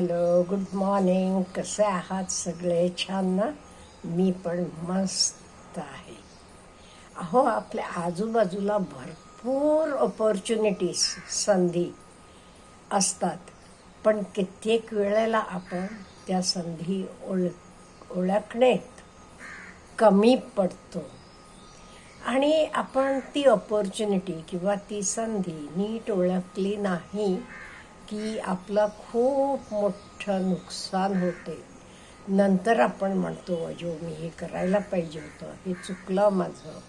Hello good morning कसे आहात सगळे? छान ना? मी पण मस्त आहे. अहो आपल्या आजूबाजूला भरपूर ऑपॉर्च्युनिटीज संधी असतात. पण कित्येक वेळेला आपण त्या संधी ओळ ओळखण्यात कमी पडतो. आणि आपण ती ऑपॉर्च्युनिटी किंवा ती संधी नीट ओळखली नाही की आपलं खूप मोठं नुकसान होते. नंतर आपण म्हणतो अजो मी हे करायला पाहिजे होतं. हे चुकलं माझं.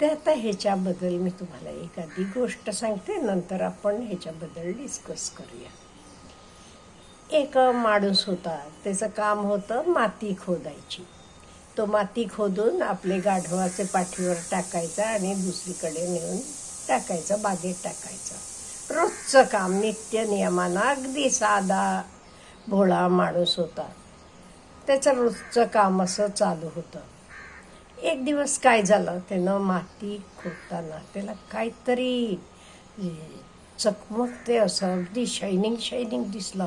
ते आता ह्याच्याबद्दल मी तुम्हाला एखादी गोष्ट सांगते. नंतर आपण ह्याच्याबद्दल डिस्कस करूया. एक माणूस होता. त्याचं काम होतं माती खोदायची. तो माती खोदून आपले गाढवाचे पाठीवर टाकायचा आणि दुसरीकडे नेऊन टाकायचं बागेत टाकायचं. रोजचं काम नित्य नियमानं अगदी साधा भोळा माणूस होता. त्याचं रोजचं काम असं चालू होतं. एक दिवस काय झालं? त्यानं माती खोदताना त्याला काहीतरी चकमकते असं अगदी शायनिंग शायनिंग दिसलं.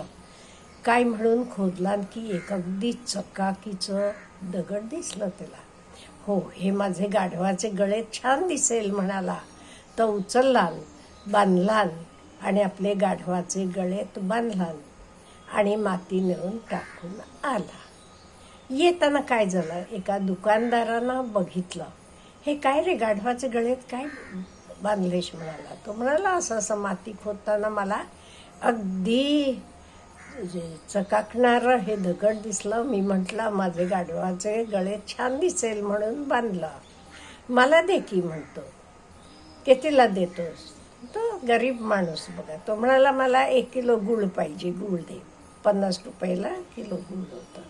काय म्हणून खोदला? की एक अगदी चकाकीचं दगड दिसलं त्याला. हो हे माझे गाढवाचे गळे छान दिसेल म्हणाला. तर उचलला बांधलान आणि आपले गाढवाचे गळेत बांधलान आणि माती नेऊन टाकून आला. येताना काय झालं? एका दुकानदारानं बघितलं. हे काय रे गाढवाचे गळेत काय बांधलेश म्हणाला? तो म्हणाला असं असं माती खोदताना मला अगदी चकाकणारं हे दगड दिसलं. मी म्हटलं माझे गाढवाचे गळे छान दिसेल म्हणून बांधलं. मला दे की म्हणतो. कितीला देतोस? तो गरीब माणूस बघा. तो म्हणाला मला एक किलो गुळ पाहिजे गुळ दे. पन्नास रुपयाला किलो गुळ होतं.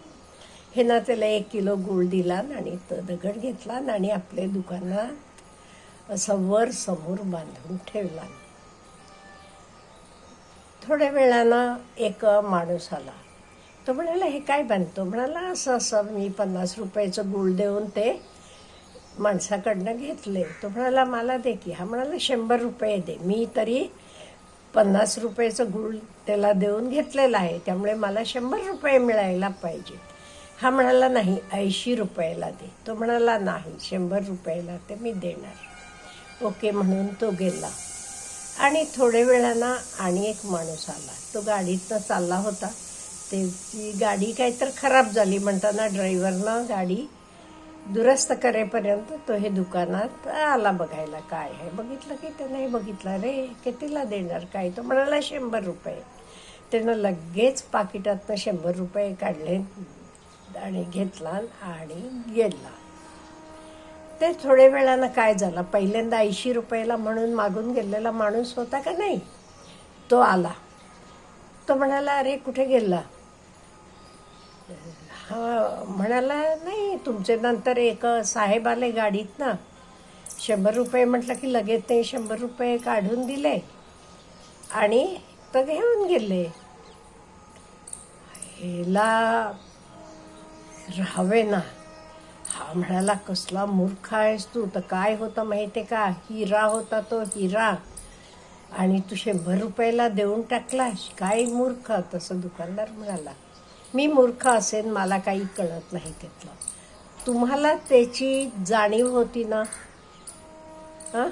हे ना त्याला एक किलो गुळ दिला आणि तो दगड घेतला आणि आपल्या दुकानात असं वर समोर बांधून ठेवला. थोड्या वेळानं एक माणूस आला. तो म्हणाला हे काय बांधतो? म्हणाला असं असं मी पन्नास रुपयाचं गुळ देऊन ते माणसाकडनं घेतले तो म्हणाला मला दे की. हा म्हणाला शंभर रुपये दे. मी तरी पन्नास रुपयाचं गुळ त्याला देऊन घेतलेला आहे त्यामुळे मला शंभर रुपये मिळायला पाहिजे. हा म्हणाला नाही ऐंशी रुपयाला दे. तो म्हणाला नाही शंभर रुपयाला ते मी देणार. ओके म्हणून तो गेला. आणि थोड्या वेळानं आणि एक माणूस आला. तो गाडीतनं चालला होता. त्याची गाडी काहीतर खराब झाली म्हणताना ड्रायव्हरनं गाडी दुरस्त करेपर्यंत तो हे दुकानात आला बघायला काय आहे. बघितलं की त्यानं बघितलं रे. कितीला देणार काय? तो म्हणाला शंभर रुपये. त्यानं लगेच पाकिटातनं शंभर रुपये काढले आणि घेतला आणि गेला. ते थोड्या वेळानं काय झालं? पहिल्यांदा ऐंशी रुपयाला म्हणून मागून गेलेला माणूस होता का नाही? तो आला. तो म्हणाला अरे कुठे गेला? हा म्हणाला नाही तुमचे नंतर एक साहेब आले गाडीत ना. शंभर रुपये म्हटलं की लगेच ते शंभर रुपये काढून दिले आणि तर घेऊन गेले. हेला राहावे ना. हा म्हणाला कसला मूर्ख आहेस तू? तर काय होतं माहिती का? हिरा होता तो हिरा. आणि तू शंभर रुपयाला देऊन टाकलास. काय मूर्ख? तसं दुकानदार म्हणाला. मी मूर्ख असेन मला काही कळत नाही त्यातलं तुम्हाला त्याची जाणीव होती ना? हां?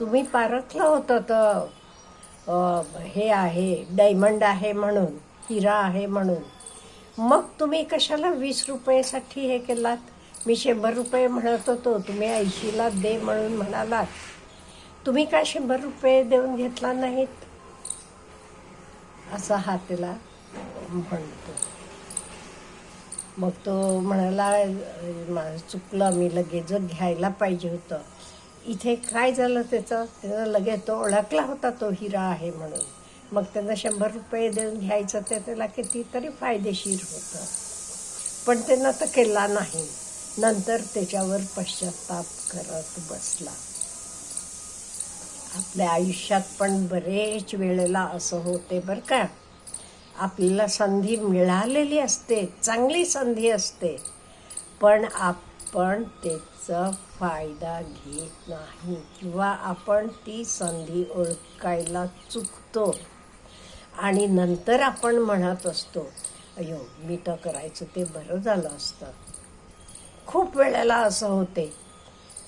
तुम्ही पारखलं होतं तर हे आहे डायमंड आहे म्हणून हिरा आहे म्हणून. मग तुम्ही कशाला वीस रुपयेसाठी हे केलात? मी शंभर रुपये म्हणत होतो तुम्ही ऐंशीला दे म्हणून म्हणालात. तुम्ही काय शंभर रुपये देऊन घेतला नाहीत? असा हा त्याला म्हणतो मग तो म्हणाला चुकलं मी लगेच घ्यायला पाहिजे होतं. इथे काय झालं त्याचं? त्याचा लगेच तो ओळखला होता तो हिरा आहे म्हणून. मग त्यांना शंभर रुपये देऊन घ्यायचं ते त्याला कितीतरी फायदेशीर होतं. पण त्यांना तर केला नाही. नंतर त्याच्यावर पश्चाताप करत बसला. आपल्या आयुष्यात पण बरेच वेळेला असं होते बरं का. आपल्याला संधी मिळालेली असते चांगली संधी असते. पण आपण त्याचा फायदा घेत नाही किंवा आपण ती संधी ओळखायला चुकतो. आणि नंतर आपण म्हणत असतो अयो मी तर करायचं ते बरं झालं असतं. खूप वेळेला असं होते.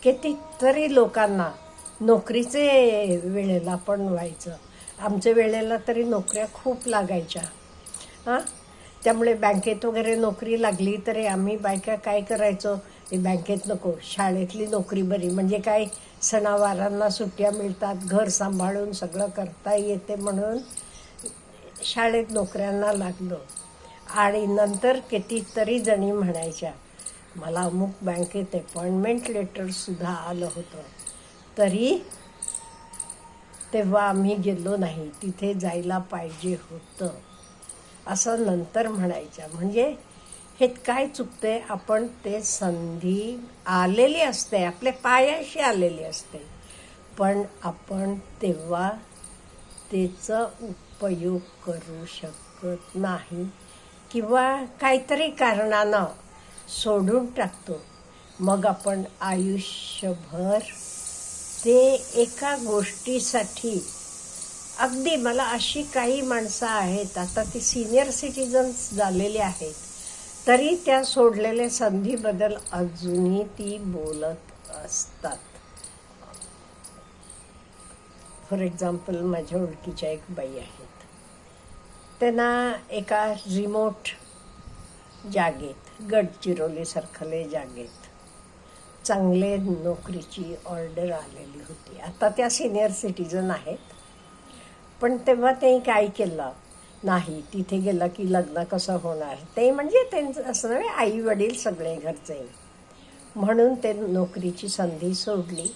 कितीतरी लोकांना नोकरीचे वेळेला पण व्हायचं. आमच्या वेळेला तरी नोकऱ्या खूप लागायच्या. हां? त्यामुळे बँकेत वगैरे नोकरी लागली तरी आम्ही बायका काय करायचो? हे बँकेत नको. शाळेतली नोकरी बरी. म्हणजे काय? सणावारांना सुट्ट्या मिळतात. घर सांभाळून सगळं करता येते म्हणून शाळेत नोकऱ्यांना लागलो. आणि नंतर कितीतरी जणी म्हणायच्या मला अमुक बँकेत अपॉइंटमेंट लेटरसुद्धा आलं होतं. तरी तेव्हा आम्ही गेलो नाही. तिथे जायला पाहिजे होतं. असं नंतर म्हणायच्या. म्हणजे हे काय चुकतंय? आपण ते संधी आलेली असते आपल्या पायाशी आलेली असते. पण आपण तेव्हा त्याचा उपयोग करू शकत नाही. किंवा काहीतरी कारणानं सोडून टाकतो. मग आपण आयुष्यभर ते एका गोष्टीसाठी अगदी मला अशी काही माणसं आहेत आता ती सिनियर सिटीजन्स झालेली आहेत तरी त्या सोडलेल्या संधीबद्दल अजूनही ती बोलत असतात. फॉर एक्झाम्पल माझ्या ओळखीच्या एक बाई आहेत. त्यांना एका रिमोट जागेत गडचिरोलीसारखले जागेत चांगले नोकरीची ऑर्डर आलेली होती. आता त्या सिनियर सिटीजन आहेत. पण तेव्हा ते काय केलं नाही. तिथे गेलं की लग्न कसं होणार? ते म्हणजे त्यांचं असं नव्हे आई वडील सगळे घरचे. म्हणून ते नोकरीची संधी सोडली.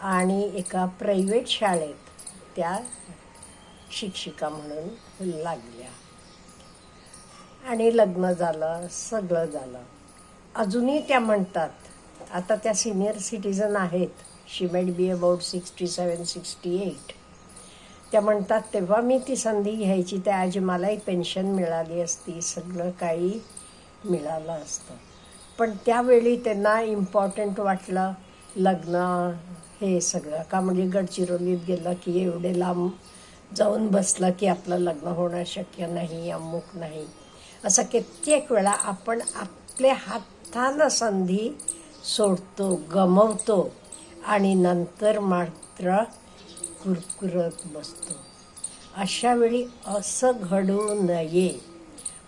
आणि एका प्रायव्हेट शाळेत त्या शिक्षिका म्हणून लागल्या. आणि लग्न झालं सगळं झालं. अजूनही त्या म्हणतात आता त्या सिनियर सिटीजन आहेत. She made be about sixty seven sixty eight त्या म्हणतात तेव्हा मी ती संधी घ्यायची त्या आज मलाही पेन्शन मिळाली असती सगळं काही मिळालं असतं. पण त्यावेळी त्यांना इम्पॉर्टंट वाटलं लग्न हे सगळं का म्हणजे गडचिरोलीत गेलं की एवढे लांब जाऊन बसलं की आपलं लग्न होणं शक्य नाही अमुक नाही. असं कित्येक वेळा आपण आपल्या हातानं संधी सोडतो गमवतो आणि नंतर मात्र कुरकुरत बसतो. अशा वेळी असं घडू नये.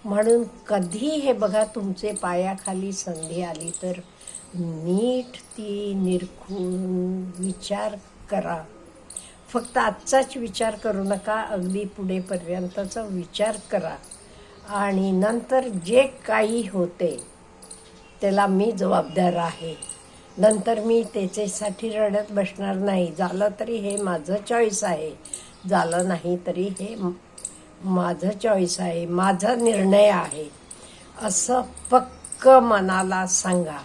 म्हणून कधी हे बघा तुमचे पायाखाली संधी आली तर नीट ती निरखून विचार करा. फक्त आजचाच विचार करू नका अगदी पुढेपर्यंतचा विचार करा. आणि नंतर जे काही होते त्याला मी जबाबदार आहे. नंतर मी त्याच्यासाठी रडत बसणार नाही. झालं तरी हे माझं चॉईस आहे. झालं नाही तरी हे माझं चॉईस आहे. माझा निर्णय आहे. असं पक्क मनाला सांगा.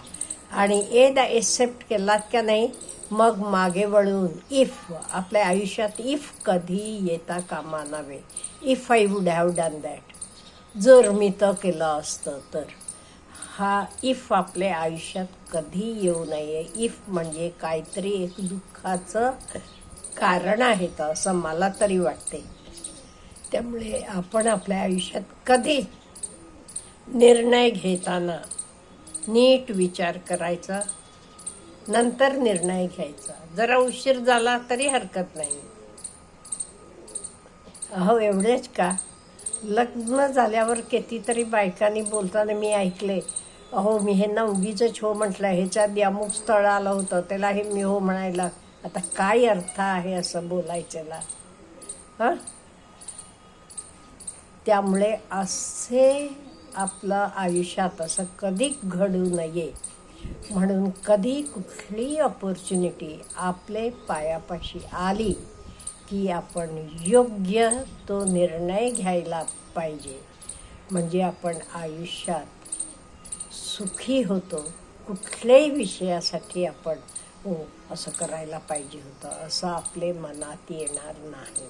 आणि एकदा एक्सेप्ट केलात का नाही मग मागे वळून इफ आपल्या आयुष्यात इफ कधी येता कामा नव्हे. If I would have done that जर मी तर केलं असतं तर. हा इफ आपल्या आयुष्यात कधी येऊ नये. इफ म्हणजे काहीतरी एक दुःखाचं कारण आहे तर असं मला तरी वाटते. त्यामुळे आपण आपल्या आयुष्यात कधी निर्णय घेताना नीट विचार करायचा नंतर निर्णय घ्यायचा. जरा उशीर झाला तरी हरकत नाही. अहो एवढेच का? लग्न झाल्यावर कितीतरी बायकांनी बोलताना मी ऐकले अहो मी हे उगीच हो म्हटलं ह्याच्यात अमुक स्थळ आलं होतं त्याला हे मी हो म्हणायला आता काय अर्थ आहे असं बोलायच्याला? हां? त्यामुळे असे आपलं आयुष्यात असं कधी घडू नये. म्हणून कधी कुठली अपॉर्च्युनिटी आपले पायापाशी आली की आपण योग्य तो निर्णय घ्यायला पाहिजे. म्हणजे आपण आयुष्यात सुखी होतो. कुठल्याही विषयासाठी आपण हो असं करायला पाहिजे होतं. असं आपले मनात येणार नाही.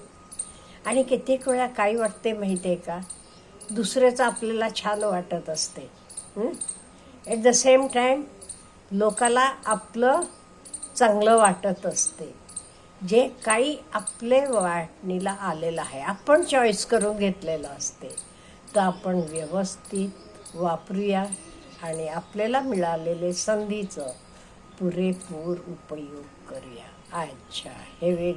आणि कित्येक वेळा काय वाटते माहिती आहे का? दुसऱ्याचं आपल्याला छान वाटत असते. ॲट द सेम टाईम लोकाला आपलं चांगलं वाटत असते. जे काही आपले वाटणीला आलेलं आहे आपण चॉईस करून घेतलेलं असते. तर आपण व्यवस्थित वापरूया. आणि आपल्याला मिळालेले संधीचं पुरेपूर उपयोग करूया. अच्छा हे ए